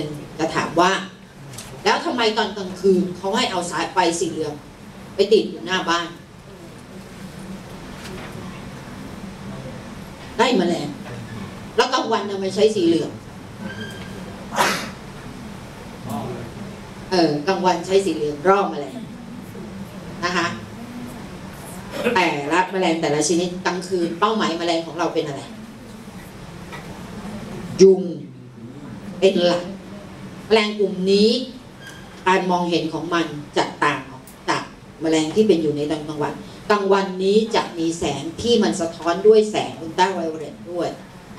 นึ่งจะถามว่า แล้วทำไมตอนกลางคืนเขาให้เอาสายไฟสีเหลืองไปติดอยู่หน้าบ้านได้แมลงแล้วกลางวันทำไมใช้สีเหลืองเออกลางวันใช้สีเหลืองร่อแมลงนะคะแต่ละแมลงแต่ละชนิดกลางคืนเป้าหมายแมลงของเราเป็นอะไร ยุงเป็นหลัก แมลงกลุ่มนี้การมองเห็นของมันจะต่างออกจากแมลงที่เป็นอยู่ในตอนกลางวันกลางวันนี้จะมีแสงที่มันสะท้อนด้วยแสงอุลตราไวโอเลตด้วย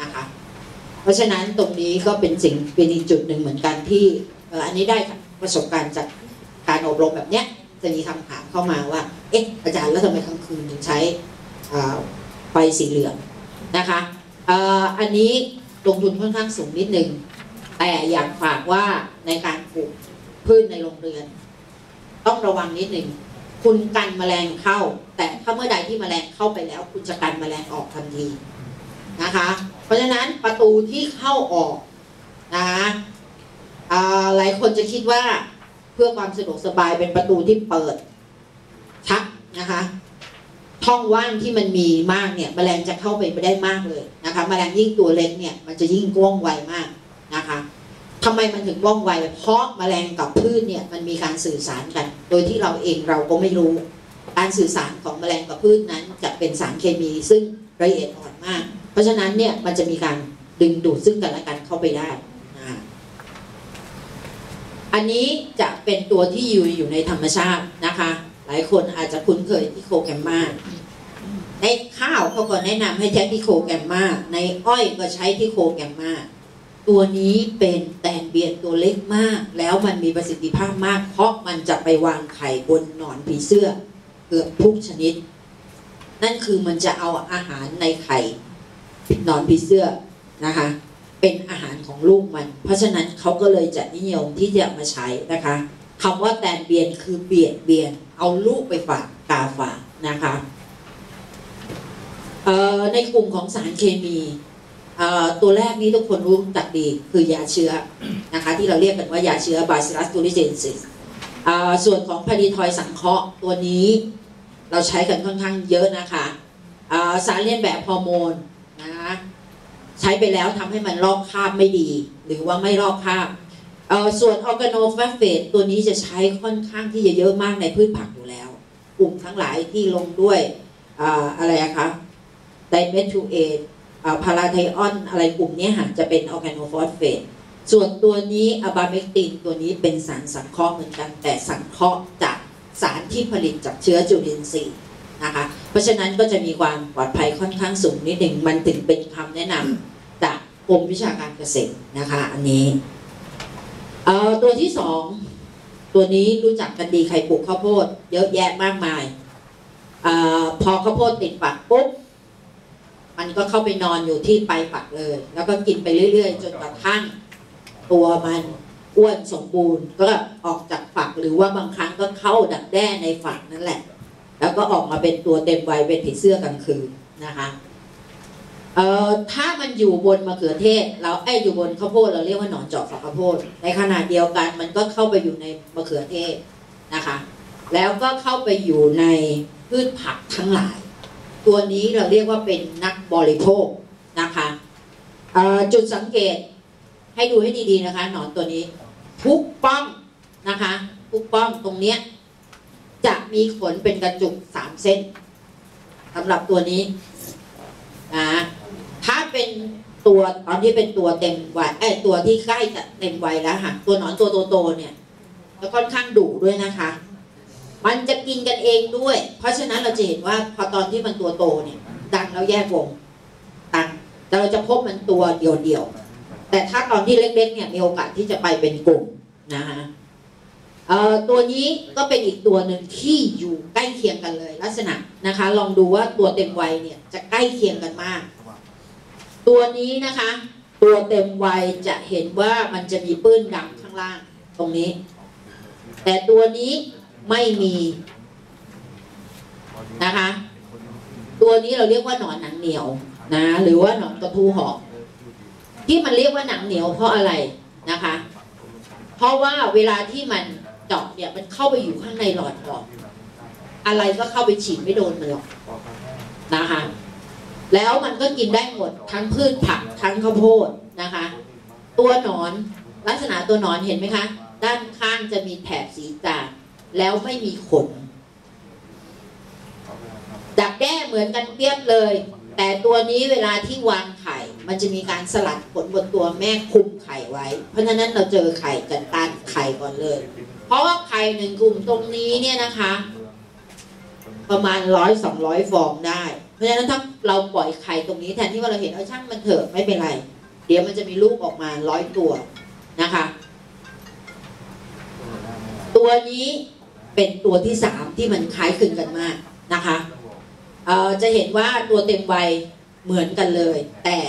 นะคะเพราะฉะนั้นตรงนี้ก็เป็นสิ่งเป็นอีกจุดหนึ่งเหมือนกันที่อันนี้ได้ประสบการณ์จากการอบรมแบบเนี้ยจะมีคำถามเข้ามาว่า เอ๊ะ อาจารย์แล้วทำไมกลางคืนถึงใช้อ่าไฟสีเหลืองนะคะอ่ออันนี้ลงทุนค่อนข้างสูงนิดนึง แต่อยากฝากว่าในการปลูกพืชในโรงเรือน ต้องระวังนิดหนึ่งคุณกันแมลงเข้า แต่ถ้าเมื่อใดที่แมลงเข้าไปแล้ว คุณจะกันแมลงออกทันทีนะคะ เพราะฉะนั้นประตูที่เข้าออกนะคะหลายคนจะคิดว่าเพื่อความสะดวกสบายเป็นประตูที่เปิดชักนะคะช่องว่างที่มันมีมากเนี่ยแมลงจะเข้าไปไม่ได้มากเลยนะคะแมลงยิ่งตัวเล็กเนี่ยมันจะยิ่งว่องไวมาก นะคะทำไมมันถึงว่องไว เพราะแมลงกับพืชเนี่ยมันมีการสื่อสารกัน โดยที่เราเองเราก็ไม่รู้ การสื่อสารของแมลงกับพืชนั้นจะเป็นสารเคมีซึ่งละเอียดอ่อนมาก เพราะฉะนั้นเนี่ยมันจะมีการดึงดูดซึ่งกันและกันเข้าไปได้นะคะอันนี้จะเป็นตัวที่อยู่อยู่ในธรรมชาตินะคะ หลายคนอาจจะคุ้นเคยที่โคแกมมาในข้าวเขาก็แนะนำให้ใช้ที่โคแกมมาในอ้อยก็ใช้ที่โคแกมมา ตัวนี้เป็นแตนเบียนตัวเล็กมาก แล้วมันมีประสิทธิภาพมาก เพราะมันจะไปวางไข่บนหนอนผีเสื้อ เกือบทุกชนิด นั่นคือมันจะเอาอาหารในไข่หนอนผีเสื้อนะคะ เป็นอาหารของลูกมัน เพราะฉะนั้นเขาก็เลยจะนิยมที่จะมาใช้นะคะคำว่าแตนเบียนคือเบียดเบียน เอาลูกไปฝากกาฝากนะคะในกลุ่มของสารเคมี ตัวแรกนี้ทุกคนรู้จักดีคือยาเชื้อนะคะที่เราเรียกกันว่ายาเชื้อ Bacillus thuringiensis ส่วนของพารีทอยสังเคราะห์ตัวนี้เราใช้กันค่อนข้างเยอะนะคะสารเลียนแบบฮอร์โมนนะคะใช้ไปแล้วทำให้มันลอกคราบไม่ดี หรือว่าไม่ลอกคราบส่วนออร์แกโนฟาเฟตตัวนี้จะใช้ค่อนข้างที่จะเยอะมากในพืชผักอยู่แล้ว กลุ่มทั้งหลายที่ลงด้วยออะไรอะคะไดเมทูเอท พาราไทออนอะไรกลุ่มนี้ยค่ะจะเป็นออร์แกโนฟอสเฟตส่วนตัวนี้อะบาเมกตินตัวนี้เป็นสารสังเคราะห์เหมือนกัน แต่สังเคราะห์จากสารที่ผลิตจากเชื้อจุลินทรีย์นะคะเพราะฉะนั้นก็จะมีความปลอดภัยค่อนข้างสูงนิดหนึ่งมันถึงเป็นคำแนะนำจากกรมวิชาการเกษตรนะคะ อันนี้เอ่อตัวที่สองตัวนี้รู้จักกันดีใครปลูกข้าวโพด เยอะแยะมากมายเออพอข้าวโพดติดฝักปุ๊บ มันก็เข้าไปนอนอยู่ที่ปลายฝักเลย แล้วก็กินไปเรื่อย ๆ จนกระทั่งตัวมันอ้วนสมบูรณ์ ก็ออกจากฝักหรือว่าบางครั้งก็เข้าดักแด้ในฝักนั่นแหละ แล้วก็ออกมาเป็นตัวเต็มวัยเป็นผีเสื้อกลางคืนนะคะเอ่อถ้ามันอยู่บนมะเขือเทศ เราไอ้อยู่บนข้าวโพดเราเรียกว่าหนอนเจาะฝักข้าวโพดในขณะเดียวกันมันก็เข้าไปอยู่ในมะเขือเทศนะคะ แล้วก็เข้าไปอยู่ในพืชผักทั้งหลาย ตัวนี้เราเรียกว่าเป็นนักบริโภคนะคะจุดสังเกตให้ดูให้ดีๆนะคะ หนอนตัวนี้ ทุกป้องนะคะทุกป้องตรงเนี้ยจะมีขนเป็นกระจุกสามเส้นสำหรับตัวนี้นะถ้าเป็นตัวตอนที่เป็นตัวเต็มวัยไอ้ตัวที่ใกล้จะเต็มวัยแล้วค่ะตัวหนอนตัวโตๆเนี่ยจะค่อนข้างดุด้วยนะคะ มันจะกินกันเองด้วย เพราะฉะนั้นเราจะเห็นว่าพอตอนที่มันตัวโตเนี่ย ดังแล้วแยกวงตังแต่เราจะพบมันตัวเดียวๆแต่ถ้าตอนที่เล็กๆเนี่ยมีโอกาสที่จะไปเป็นกลุ่มนะคะตัวนี้ก็เป็นอีกตัวหนึ่งที่อยู่ใกล้เคียงกันเลย ลักษณะนะคะ ลองดูว่าตัวเต็มวัยเนี่ยจะใกล้เคียงกันมาก ตัวนี้นะคะ ตัวเต็มวัยจะเห็นว่ามันจะมีปื้นดำข้างล่างตรงนี้ แต่ตัวนี้ ไม่มีนะคะ ตัวนี้เราเรียกว่าหนอนหนังเหนียวนะ หรือว่าหนอนกระทูหอกที่มันเรียกว่าหนังเหนียวเพราะอะไรนะคะ เพราะว่าเวลาที่มันเจาะเนี่ยมันเข้าไปอยู่ข้างในหลอดออกอะไรก็เข้าไปฉีดไม่โดนมันหรอกนะคะ แล้วมันก็กินได้หมดทั้งพืชผักทั้งข้าวโพดนะคะ ตัวหนอนลักษณะตัวหนอนเห็นไหมคะ ด้านข้างจะมีแถบสีจาง แล้วไม่มีขนดักแด้เหมือนกันเปียบเลย แต่ตัวนี้เวลาที่วางไข่ มันจะมีการสลัดขนบนตัวแม่คุมไข่ไว้ เพราะฉะนั้นเราเจอไข่กันตานไข่ก่อนเลย เพราะว่าไข่หนึ่งกลุ่มตรงนี้เนี่ยนะคะ ประมาณร้อยสองร้อยฟองได้ เพราะฉะนั้นถ้าเราปล่อยไข่ตรงนี้แทนที่ว่าเราเห็นเอาช่างมันเถอะไม่เป็นไร เดี๋ยวมันจะมีลูกออกมาร้อยตัวนะคะ ตัวนี้ เป็นตัวที่สามที่มันคล้ายคลึงกันมากนะคะเอ่อจะเห็นว่าตัวเต็มวัยเหมือนกันเลย แต่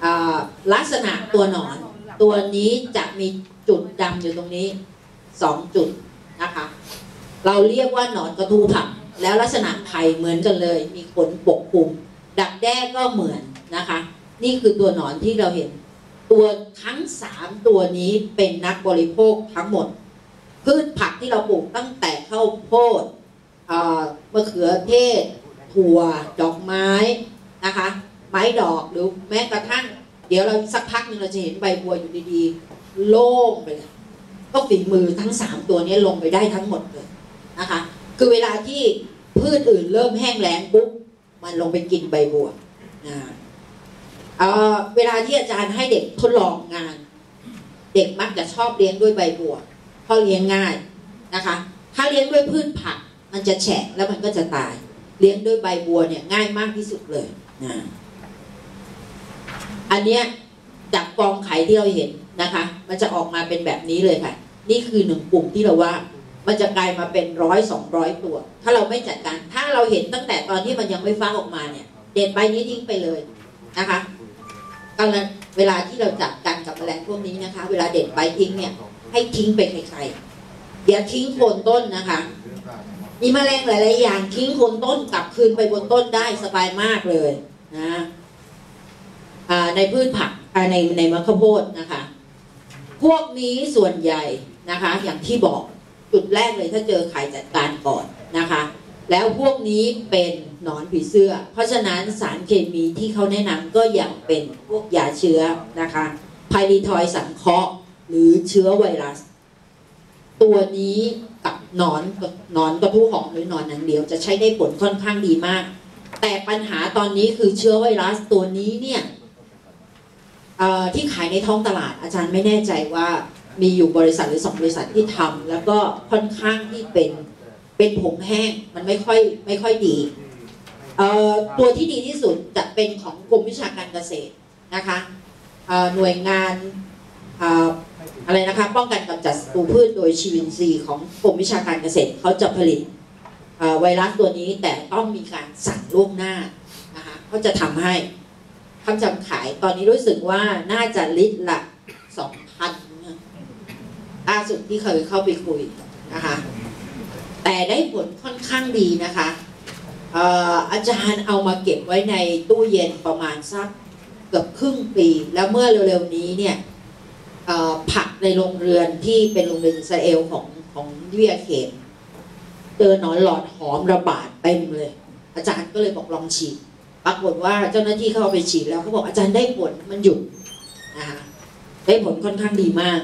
เอ่อลักษณะตัวหนอน ตัวนี้จะมีจุดดำอยู่ตรงนี้สองจุดนะคะ เราเรียกว่าหนอนกระทูผักแล้วลักษณะไข่เหมือนกันเลย มีขนปกคลุม ดักแด้ก็เหมือนนะคะ นี่คือตัวหนอนที่เราเห็น ตัวทั้งสามตัวนี้เป็นนักบริโภคทั้งหมด พืชผักที่เราปลูกตั้งแต่ข้าวโพดมะเขือเทศ ถั่ว ดอกไม้นะคะ ไม้ดอกหรือแม้กระทั่ง เดี๋ยวเราสักพักหนึงเราจะเห็นใบบัวอยู่ดีๆ โล่งไปเลยก็ฝีมือทั้งสามตัวนี้ลงไปได้ทั้งหมดเลยนะคะ คือเวลาที่พืชอื่นเริ่มแห้งแล้งปุ๊บมันลงไปกินใบบัวนะเเวลาที่อาจารย์ให้เด็กทดลองงาน เด็กมักจะชอบเลี้ยงด้วยใบบัว เพราะเลี้ยงง่ายนะคะ ถ้าเลี้ยงด้วยพืชผักมันจะแฉะแล้วมันก็จะตาย เลี้ยงด้วยใบบัวเนี่ยง่ายมากที่สุดเลยนะอันเนี้ยจากฟองไข่ที่เราเห็นนะคะ มันจะออกมาเป็นแบบนี้เลยค่ะ นี่คือหนึ่งกลุ่มที่เราว่า มันจะกลายมาเป็นร้อยสองร้อยตัว ถ้าเราไม่จัดการถ้าเราเห็นตั้งแต่ตอนที่มันยังไม่ฟักออกมาเนี่ย เด็ดใบนี้ทิ้งไปเลยนะคะกำลังเวลาที่เราจัดการกับแมลงพวกนี้นะคะ เวลาเด็ดใบทิ้งเนี่ย ให้ทิ้งไปไกลๆอย่าทิ้งโคนต้นนะคะมีแมลงหลายๆอย่างทิ้งโคนต้นกลับคืนไปบนต้นได้สบายมากเลยนะอ่าในพืชผักอ่าในในมะขโพดนะคะ พวกนี้ส่วนใหญ่นะคะ อย่างที่บอกจุดแรกเลยถ้าเจอไข่จัดการก่อนนะคะ แล้วพวกนี้เป็นหนอนผีเสื้อ เพราะฉะนั้นสารเคมีที่เขาแนะนำก็ยังเป็นพวกยาเชื้อนะคะไพรีทอยสังเคราะห์ หรือเชื้อไวรัส ตัวนี้กับหนอนหนอนกระทู้หอมหรือหนอนหนังเดียวจะใช้ได้ผลค่อนข้างดีมาก แต่ปัญหาตอนนี้คือเชื้อไวรัสตัวนี้เนี่ยที่ขายในท้องตลาดอาจารย์ไม่แน่ใจว่ามีอยู่บริษัทหรือสองบริษัทที่ทำแล้วก็ค่อนข้างที่เป็นเป็นผงแห้งมันไม่ค่อยไม่ค่อยดีตัวที่ดีที่สุดจะเป็นของกรมวิชาการเกษตรนะคะหน่วยงาน อะไรนะคะป้องกันกำจัดศัตรูพืชโดยชีวินทรีย์ของกรมวิชาการเกษตรเขาจะผลิตไวรัสตัวนี้แต่ต้องมีการสั่งล่วงหน้านะคะเขาจะทำให้ทำจำขายตอนนี้รู้สึกว่าน่าจะลิตรละสองพันล่าสุดที่เคยเข้าไปคุยนะคะแต่ได้ผลค่อนข้างดีนะคะอาจารย์เอามาเก็บไว้ในตู้เย็นประมาณสักเกือบครึ่งปี แล้วเมื่อเร็วๆนี้เนี่ย ผักในโรงเรือนที่เป็นโรงเรือนอิสราเอลของของเวียเขนเจอหนอนหลอดหอมระบาดเต็มเลย อาจารย์ก็เลยบอกลองฉีดปรากฏว่าเจ้าหน้าที่เข้าไปฉีดแล้วเขาบอกอาจารย์ได้ผลมันหยุดนะคะได้ผลค่อนข้างดีมาก